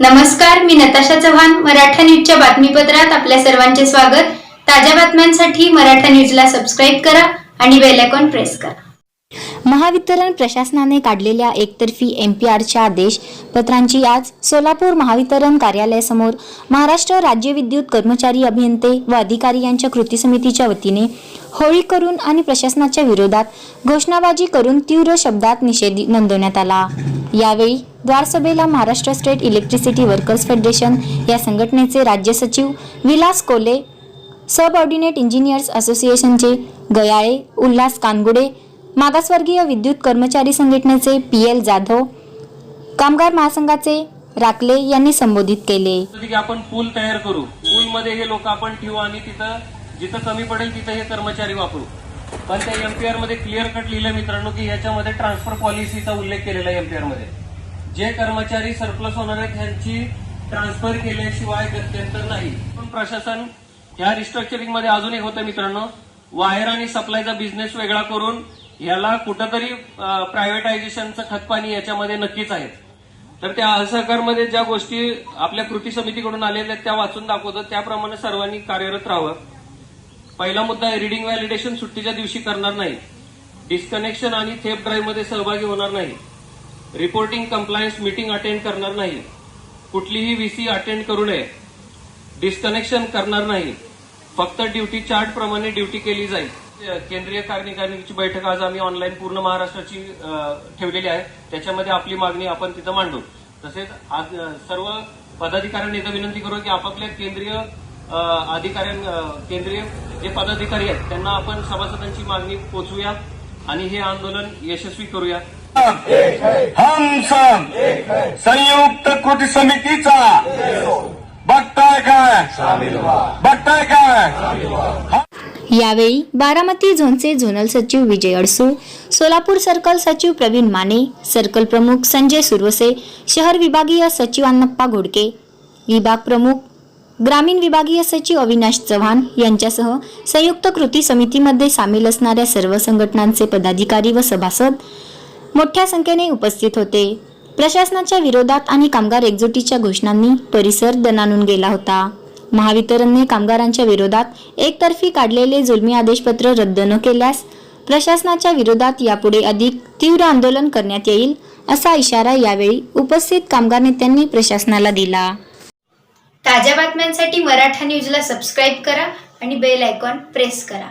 नमस्कार मी नताशा चव्हाण मराठा न्यूजच्या बातमीपत्रात आपल्या सर्वांचे स्वागत. ताज्या बातम्यांसाठी मराठा न्यूजला सबस्क्राईब करा आणि बेल आयकॉन प्रेस करा. महावितरण प्रशासनाने काढलेल्या एकतर्फी एम पी आरच्या आदेश पत्रांची आज सोलापूर महावितरण कार्यालयासमोर महाराष्ट्र राज्य विद्युत कर्मचारी अभियंते व अधिकारी यांच्या कृती समितीच्या वतीने होळी करून आणि प्रशासनाच्या विरोधात घोषणाबाजी करून तीव्र शब्दात निषेध नोंदवण्यात आला. यावेळी द्वारसभेला Maharashtra state electricity workers federation या संघटनेचे राज्य सचिव विलास कोले सबऑर्डिनेट इंजिनियर्स असोसिएशनचे गयाळे उल्हास कानगुडे मागासवर्गीय विद्युत कर्मचारी संघटनेचे पी एल जाधव कामगार महासंघाचे राकले यांनी संबोधित केले. आपण पूल तयार करू पूल मध्ये हे लोक आपण ठेवू आणि तिथं जिथं कमी पडेल तिथं हे कर्मचारी वापरू. पण त्या एमपीआरमध्ये क्लिअर कट लिहिलं मित्रांनो की याच्यामध्ये ट्रान्सफर पॉलिसीचा उल्लेख केलेला आहे एमपीआरमध्ये. जे कर्मचारी सरप्लस होणार आहेत त्यांची ट्रान्सफर केल्याशिवाय गत्यंतर नाही. पण प्रशासन ह्या रिस्ट्रक्चरिंगमध्ये अजून एक होतं मित्रांनो वायर आणि सप्लायचा बिझनेस वेगळा करून याला कुठंतरी प्रायव्हेटायझेशनचं खतपाणी याच्यामध्ये नक्कीच आहे तर त्या असहकारमध्ये ज्या गोष्टी आपल्या कृती समितीकडून आलेल्या आहेत त्या वाचून दाखवतो. त्याप्रमाणे सर्वांनी कार्यरत राहावं. पहिला मुद्दा आहे रिडिंग व्हॅलिडेशन सुट्टीच्या दिवशी करणार नाही डिस्कनेक्शन आणि थेप ड्राईव्हमध्ये सहभागी होणार नाही रिपोर्टिंग कंप्लायन्स मीटिंग अटेंड करणार नाही. कुठलीही व्हीसी अटेंड करू नये. डिस्कनेक्शन करणार नाही. फक्त ड्युटी चार्ट प्रमाणे ड्युटी केली जाईल. केंद्रीय कार्यकारिणीची बैठक आज आम्ही ऑनलाईन पूर्ण महाराष्ट्राची ठेवलेली आहे. त्याच्यामध्ये आपली मागणी आपण तिथं मांडू. तसेच आज सर्व पदाधिकाऱ्यांनी इथं विनंती करू की आपापल्या केंद्रीय अधिकाऱ्यां केंद्रीय जे पदाधिकारी आहेत त्यांना आपण सभासदांची मागणी पोचवूया आणि हे आंदोलन यशस्वी करूया. हम सब संयुक्त कृती समितीचा बघताय काय? बघताय काय? यावेळी बारामती झोनचे झोनल सचिव विजय अडसूळ सोलापूर सर्कल सचिव प्रवीण माने सर्कल प्रमुख संजय सुरवसे शहर विभागीय सचिव अन्नप्पा घोडके विभाग प्रमुख ग्रामीण विभागीय सचिव अविनाश चव्हाण यांच्यासह संयुक्त कृती समितीमध्ये सामील असणाऱ्या सर्व संघटनांचे पदाधिकारी व सभासद मोठ्या संख्येने उपस्थित होते. प्रशासनाच्या विरोधात आणि कामगार एकजुटीच्या घोषणांनी परिसर दणानून गेला होता. महावितरणने कामगारांच्या विरोधात एकतर्फी काढलेले जुलमी आदेशपत्र रद्द न केल्यास प्रशासनाच्या विरोधात यापुढे अधिक तीव्र आंदोलन करण्यात येईल असा इशारा यावेळी उपस्थित कामगार नेत्यांनी प्रशासनाला दिला. ताज्या बातम्यांसाठी मराठा न्यूजला सबस्क्राईब करा आणि बेल आयकॉन प्रेस करा.